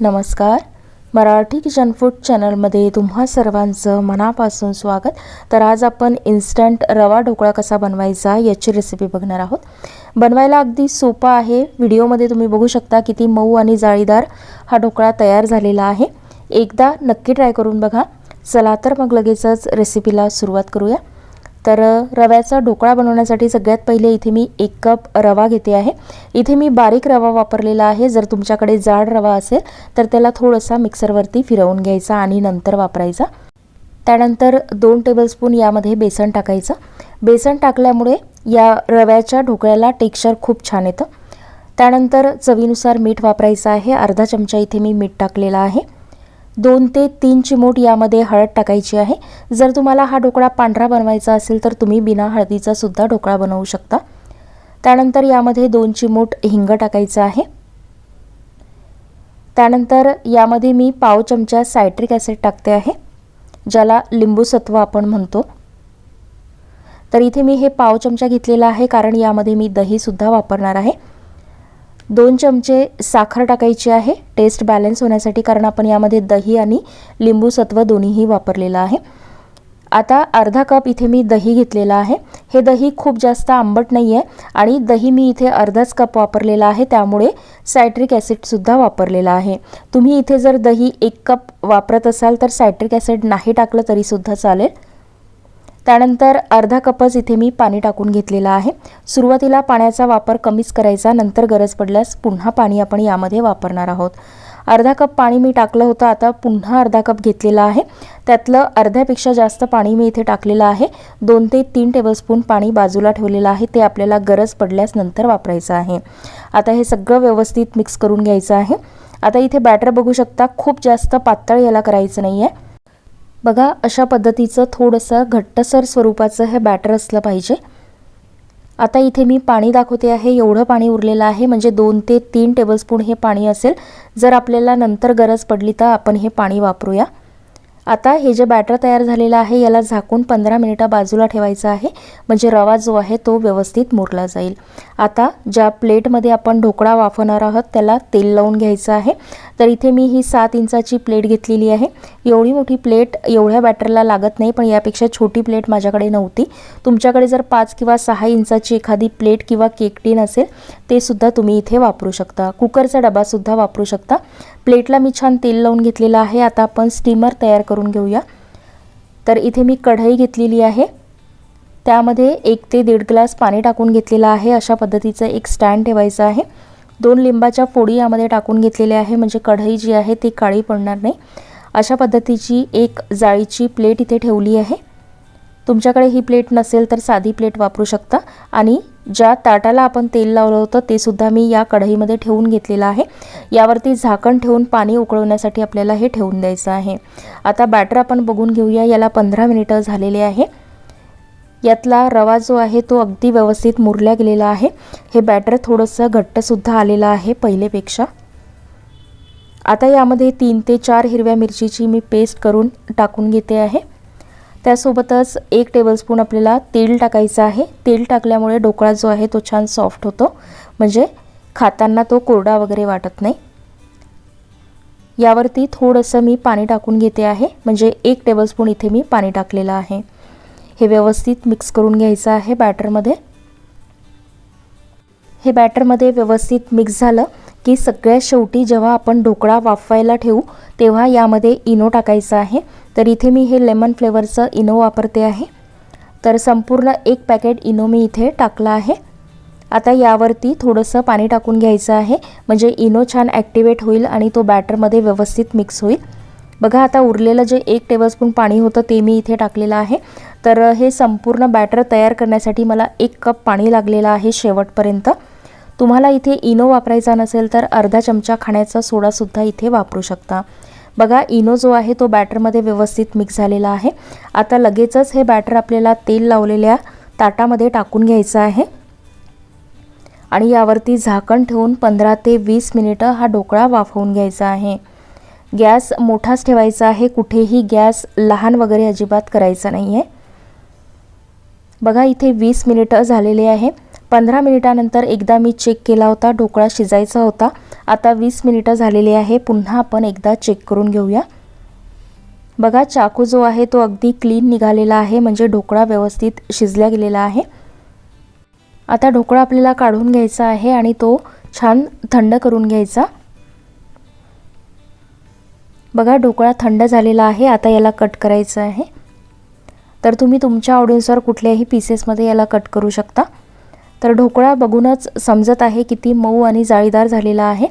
नमस्कार. Marathi kitchen food चॅनलमध्ये तुम्हा सर्वांचं मनापासून स्वागत. तर आज आपण इन्स्टंट रवा ढोकळा कसा बनवायचा याची रेसिपी बघणार आहोत. बनवायला अगदी सोपा आहे. व्हिडिओमध्ये तुम्ही बघू शकता किती मऊ आणि जाळीदार हा ढोकळा तयार झालेला आहे. एकदा नक्की ट्राय करून बघा. चला तर मग लगेचच रेसिपीला सुरुवात करूया. तर रव्याचा ढोकळा बनवण्यासाठी सगळ्यात पहिले इथे मी एक कप रवा घेते आहे. इथे मी बारीक रवा वापरलेला आहे. जर तुमच्याकडे जाड रवा असेल तर त्याला थोडासा मिक्सरवरती फिरवून घ्यायचा आणि नंतर वापरायचा. त्यानंतर दोन टेबलस्पून यामध्ये बेसन टाकायचं. बेसन टाकल्यामुळे या रव्याच्या ढोकळ्याला टेक्स्चर खूप छान येतं. त्यानंतर चवीनुसार मीठ वापरायचं आहे. अर्धा चमचा इथे मी मीठ टाकलेला आहे. दोन ते तीन चिमूट यामध्ये हळद टाकायची आहे. जर तुम्हाला हा ढोकळा पांढरा बनवायचा असेल तर तुम्ही बिना हळदीचा सुद्धा ढोकळा बनवू शकता. त्यानंतर यामध्ये दोन चिमूट हिंग टाकायचं आहे. त्यानंतर यामध्ये मी पाव चमचा सायट्रिक ॲसिड टाकते आहे ज्याला लिंबूसत्व आपण म्हणतो. तर इथे मी हे पाव चमचा घेतलेला आहे कारण यामध्ये मी दहीसुद्धा वापरणार आहे. दोन चमचे साखर टाकायची आहे. टेस्ट बॅलन्स होण्यासाठी कारण आपण यामध्ये दही आणि लिंबू सत्व दोन्हीही वापरलेलं आहे. आता अर्धा कप इथे मी दही घेतलेलं आहे. हे दही खूप जास्त आंबट नाही आहे आणि दही मी इथे अर्धाच कप वापरलेला आहे. त्यामुळे सायट्रिक ॲसिडसुद्धा वापरलेला आहे. तुम्ही इथे जर दही एक कप वापरत असाल तर सायट्रिक ॲसिड नाही टाकलं तरीसुद्धा चालेल. त्यानंतर अर्धा कपच इथे मी पाणी टाकून घेतलेलं आहे. सुरुवातीला पाण्याचा वापर कमीच करायचा नंतर गरज पडल्यास पुन्हा पाणी आपण यामध्ये वापरणार आहोत. अर्धा कप पाणी मी टाकलं होतं आता पुन्हा अर्धा कप घेतलेला आहे. त्यातलं अर्ध्यापेक्षा जास्त पाणी मी इथे टाकलेलं आहे. दोन ते तीन टेबलस्पून पाणी बाजूला ठेवलेलं आहे ते आपल्याला गरज पडल्यास नंतर वापरायचं आहे. आता हे सगळं व्यवस्थित मिक्स करून घ्यायचं आहे. आता इथे बॅटर बघू शकता खूप जास्त पातळ याला करायचं नाही आहे बघा अशा पद्धतीचं थोडंसं घट्टसर स्वरूपाचं हे बॅटर असलं पाहिजे. आता इथे मी पाणी दाखवते आहे एवढं पाणी उरलेलं आहे म्हणजे दोन ते तीन टेबलस्पून हे पाणी असेल. जर आपल्याला नंतर गरज पडली तर आपण हे पाणी वापरूया. आता हे जे बॅटर तयार झालेलं आहे याला झाकून पंधरा मिनिटं बाजूला ठेवायचं आहे. म्हणजे रवा जो आहे तो व्यवस्थित मुरला जाईल. आता ज्या प्लेटमध्ये आपण ढोकळा वाफवणार आहोत त्याला तेल लावून घ्यायचं आहे. तर इथे मी ही सात इंचाची प्लेट घेतलेली आहे. एवढी मोठी प्लेट एवढ्या बॅटरला लागत नाही पण यापेक्षा छोटी प्लेट माझ्याकडे नव्हती. तुमच्याकडे जर पाच किंवा सहा इंचाची एखादी प्लेट किंवा केक टीन असेल ते सुद्धा तुम्ही इथे वापरू शकता. कुकरचा डबासुद्धा वापरू शकता. प्लेटला मी छान तेल लावून घेतलेलं आहे. आता आपण स्टीमर तयार करून घेऊया. तर इथे मी कढई घेतलेली आहे. त्यामध्ये एक ते दीड ग्लास पाणी टाकून घेतलेलं आहे. अशा पद्धतीचं एक स्टँड ठेवायचं आहे. दोन लिंबाच्या फोडी यामध्ये टाकून घेतलेल्या आहे. म्हणजे कढई जी आहे ती काळी पडणार नाही. अशा पद्धतीची एक जाळीची प्लेट इथे ठेवली आहे. तुमच्याकडे ही प्लेट नसेल तर साधी प्लेट वापरू शकता. आणि ज्या ताटाला आपण तेल लावलं होतं ते सुद्धा मी या कढईमध्ये ठेवून घेतलेलं आहे. यावरती झाकण ठेवून पाणी उकळवण्यासाठी आपल्याला हे ठेवून द्यायचं आहे. आता बॅटर आपण बघून घेऊया याला पंधरा मिनिटं झालेले आहे. यातला रवा जो आहे तो अगदी व्यवस्थित मुरल्या गेलेला आहे. हे बॅटर थोडंसं घट्टसुद्धा आलेलं आहे पहिलेपेक्षा. आता यामध्ये तीन ते चार हिरव्या मिरचीची मी पेस्ट करून टाकून घेते आहे. त्यासोबतच एक टेबलस्पून आपल्याला तेल टाकायचं आहे. तेल टाकल्यामुळे ढोकळा जो आहे तो छान सॉफ्ट होतो. म्हणजे खाताना तो कोरडा वगैरे वाटत नाही. यावरती थोडंसं मी पाणी टाकून घेते आहे. म्हणजे एक टेबलस्पून इथे मी पाणी टाकलेलं आहे. हे व्यवस्थित मिक्स करून घ्यायचं आहे बॅटरमध्ये हे बॅटरमध्ये व्यवस्थित मिक्स झालं की सगळ्यात शेवटी जेव्हा आपण ढोकळा वाफवायला ठेवू तेव्हा यामध्ये इनो टाकायचं आहे. तर इथे मी हे लेमन फ्लेवरचं इनो वापरते आहे. तर संपूर्ण एक पॅकेट इनो मी इथे टाकला आहे. आता यावरती थोडंसं पाणी टाकून घ्यायचं आहे. म्हणजे इनो छान ॲक्टिवेट होईल आणि तो बॅटरमध्ये व्यवस्थित मिक्स होईल. बघा आता उरलेलं जे एक टेबलस्पून पाणी होतं ते मी इथे टाकलेलं आहे. तर हे संपूर्ण बॅटर तयार करण्यासाठी मला एक कप पाणी लागलेलं आहे शेवटपर्यंत. तुम्हाला इथे इनो वापरायचा नसेल तर अर्धा चमचा खाण्याचा सोडासुद्धा इथे वापरू शकता. बघा इनो जो आहे तो बॅटरमध्ये व्यवस्थित मिक्स झालेला आहे. आता लगेचच हे बॅटर आपल्याला तेल लावलेल्या ताटामध्ये टाकून घ्यायचं आहे. आणि यावरती झाकण ठेवून पंधरा ते वीस मिनिटं हा ढोकळा वाफवून घ्यायचा आहे. गॅस मोठाच ठेवायचा आहे. कुठेही गॅस लहान वगैरे अजिबात करायचा नाही आहे बघा इथे वीस मिनिटं झालेले आहे. पंधरा मिनिटानंतर एकदा मी चेक केला होता ढोकळा शिजायचा होता. आता वीस मिनिटं झालेली आहे पुन्हा आपण एकदा चेक करून घेऊया. बघा चाकू जो आहे तो अगदी क्लीन निघालेला आहे म्हणजे ढोकळा व्यवस्थित शिजल्या गेलेला आहे. आता ढोकळा आपल्याला काढून घ्यायचा आहे आणि तो छान थंड करून घ्यायचा. बघा ढोकळा थंड झालेला आहे आता याला कट करायचं आहे. तर तुम्ही तुमच्या आवडीनुसार कुठल्याही पीसेसमध्ये याला कट करू शकता. तर ढोकळा बघूनच समजत आहे किती मऊ आणि जाळीदार झालेला आहे.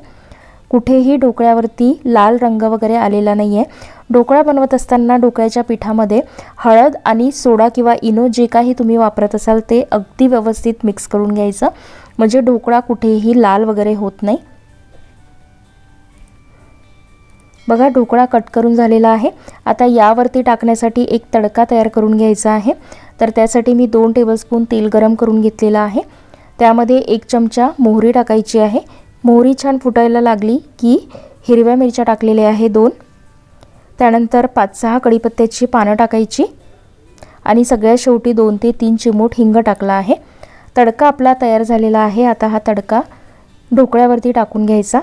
कुठेही ढोकळ्यावरती लाल रंग वगैरे आलेला नाही आहे ढोकळा बनवत असताना ढोकळ्याच्या पिठामध्ये हळद आणि सोडा किंवा इनो जे काही तुम्ही वापरत असाल ते अगदी व्यवस्थित मिक्स करून घ्यायचं. म्हणजे ढोकळा कुठेही लाल वगैरे होत नाही. बघा ढोकळा कट करून झालेला आहे. आता यावरती टाकण्यासाठी एक तडका तयार करून घ्यायचा आहे. तर त्यासाठी मी दोन टेबलस्पून तेल गरम करून घेतलेलं आहे. त्यामध्ये एक चमचा मोहरी टाकायची आहे. मोहरी छान फुटायला लागली की हिरव्या मिरच्या टाकलेल्या आहे दोन. त्यानंतर पाच सहा कढीपत्त्याची पानं टाकायची. आणि सगळ्यात शेवटी दोन ते तीन चिमूट हिंग टाकला आहे. तडका आपला तयार झालेला आहे. आता हा तडका ढोकळ्यावरती टाकून घ्यायचा.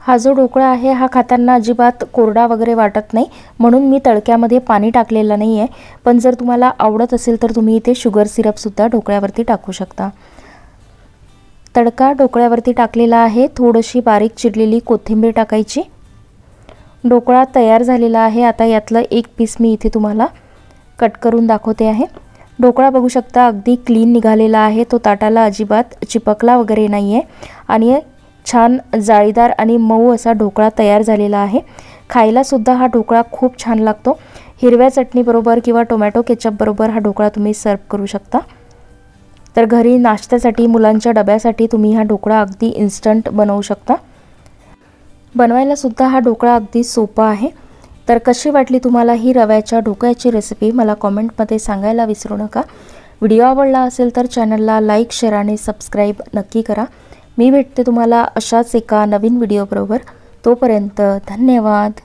हा जो ढोकळा आहे हा खाताना अजिबात कोरडा वगैरे वाटत नाही. म्हणून मी तडक्यामध्ये पाणी टाकलेलं नाही आहे पण जर तुम्हाला आवडत असेल तर तुम्ही इथे शुगर सिरपसुद्धा ढोकळ्यावरती टाकू शकता. तडका ढोकळ्यावरती टाकलेला आहे. थोडीशी बारीक चिरलेली कोथिंबीर टाकायची. ढोकळा तयार झालेला आहे. आता यातलं एक पीस मी इथे तुम्हाला कट करून दाखवते आहे. ढोकळा बघू शकता अगदी क्लीन निघालेला आहे. तो ताटाला अजिबात चिपकला वगैरे नाही आहे आणि छान जाळीदार आणि मऊ असा ढोकळा तयार झालेला आहे. खायलासुद्धा हा ढोकळा खूप छान लागतो. हिरव्या चटणीबरोबर किंवा टोमॅटो केचपबरोबर हा ढोकळा तुम्ही सर्व करू शकता. तर घरी नाश्त्यासाठी मुलांच्या डब्यासाठी तुम्ही हा ढोकळा अगदी इन्स्टंट बनवू शकता. बनवायलासुद्धा हा ढोकळा अगदी सोपा आहे. तर कशी वाटली तुम्हाला ही रव्याच्या ढोकळ्याची रेसिपी मला कॉमेंटमध्ये सांगायला विसरू नका. व्हिडिओ आवडला असेल तर चॅनलला लाईक शेअर आणि सबस्क्राईब नक्की करा. मी भेटते तुम्हाला अशाच एका नवीन व्हिडिओबरोबर तोपर्यंत धन्यवाद.